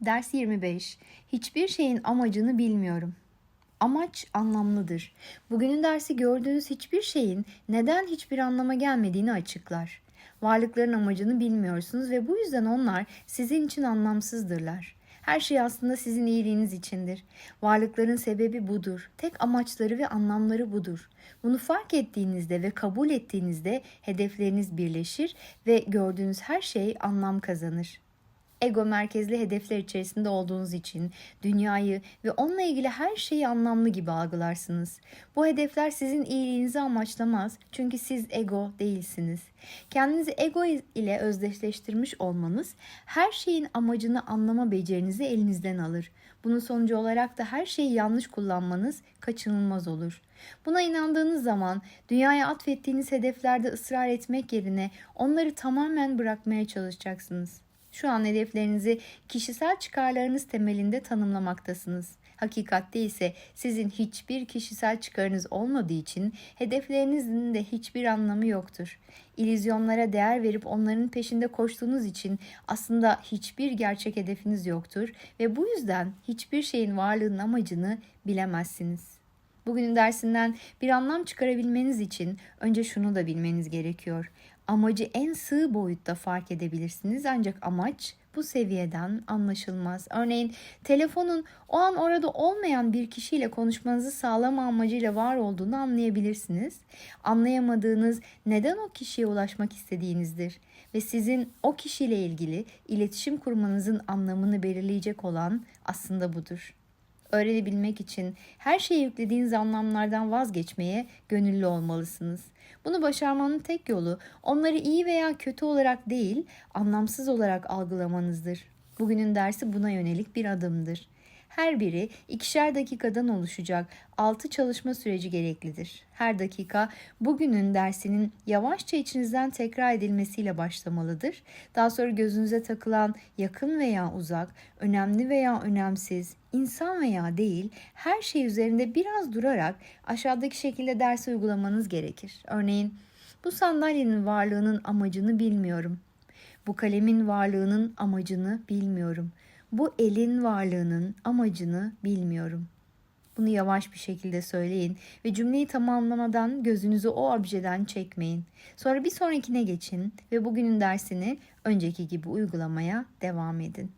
Ders 25. Hiçbir şeyin amacını bilmiyorum. Amaç anlamlıdır. Bugünün dersi gördüğünüz hiçbir şeyin neden hiçbir anlama gelmediğini açıklar. Varlıkların amacını bilmiyorsunuz ve bu yüzden onlar sizin için anlamsızdırlar. Her şey aslında sizin iyiliğiniz içindir. Varlıkların sebebi budur. Tek amaçları ve anlamları budur. Bunu fark ettiğinizde ve kabul ettiğinizde hedefleriniz birleşir ve gördüğünüz her şey anlam kazanır ego merkezli hedefler içerisinde olduğunuz için dünyayı ve onunla ilgili her şeyi anlamlı gibi algılarsınız. Bu hedefler sizin iyiliğinizi amaçlamaz çünkü siz ego değilsiniz. Kendinizi ego ile özdeşleştirmiş olmanız her şeyin amacını anlama becerinizi elinizden alır. Bunun sonucu olarak da her şeyi yanlış kullanmanız kaçınılmaz olur. Buna inandığınız zaman dünyaya atfettiğiniz hedeflerde ısrar etmek yerine onları tamamen bırakmaya çalışacaksınız. Şu an hedeflerinizi kişisel çıkarlarınız temelinde tanımlamaktasınız. Hakikatte ise sizin hiçbir kişisel çıkarınız olmadığı için hedeflerinizin de hiçbir anlamı yoktur. İllüzyonlara değer verip onların peşinde koştuğunuz için aslında hiçbir gerçek hedefiniz yoktur ve bu yüzden hiçbir şeyin varlığının amacını bilemezsiniz. Bugünün dersinden bir anlam çıkarabilmeniz için önce şunu da bilmeniz gerekiyor. Amacı en sığ boyutta fark edebilirsiniz ancak amaç bu seviyeden anlaşılmaz. Örneğin telefonun o an orada olmayan bir kişiyle konuşmanızı sağlama amacıyla var olduğunu anlayabilirsiniz. Anlayamadığınız neden o kişiye ulaşmak istediğinizdir ve sizin o kişiyle ilgili iletişim kurmanızın anlamını belirleyecek olan aslında budur. Öğrenebilmek için her şeye yüklediğiniz anlamlardan vazgeçmeye gönüllü olmalısınız. Bunu başarmanın tek yolu onları iyi veya kötü olarak değil, anlamsız olarak algılamanızdır. Bugünün dersi buna yönelik bir adımdır. Her biri ikişer dakikadan oluşacak 6 çalışma süreci gereklidir. Her dakika bugünün dersinin yavaşça içinizden tekrar edilmesiyle başlamalıdır. Daha sonra gözünüze takılan yakın veya uzak, önemli veya önemsiz, insan veya değil her şey üzerinde biraz durarak aşağıdaki şekilde dersi uygulamanız gerekir. Örneğin bu sandalyenin varlığının amacını bilmiyorum. Bu kalemin varlığının amacını bilmiyorum. Bu elin varlığının amacını bilmiyorum. Bunu yavaş bir şekilde söyleyin ve cümleyi tamamlamadan gözünüzü o objeden çekmeyin. Sonra bir sonrakine geçin ve bugünün dersini önceki gibi uygulamaya devam edin.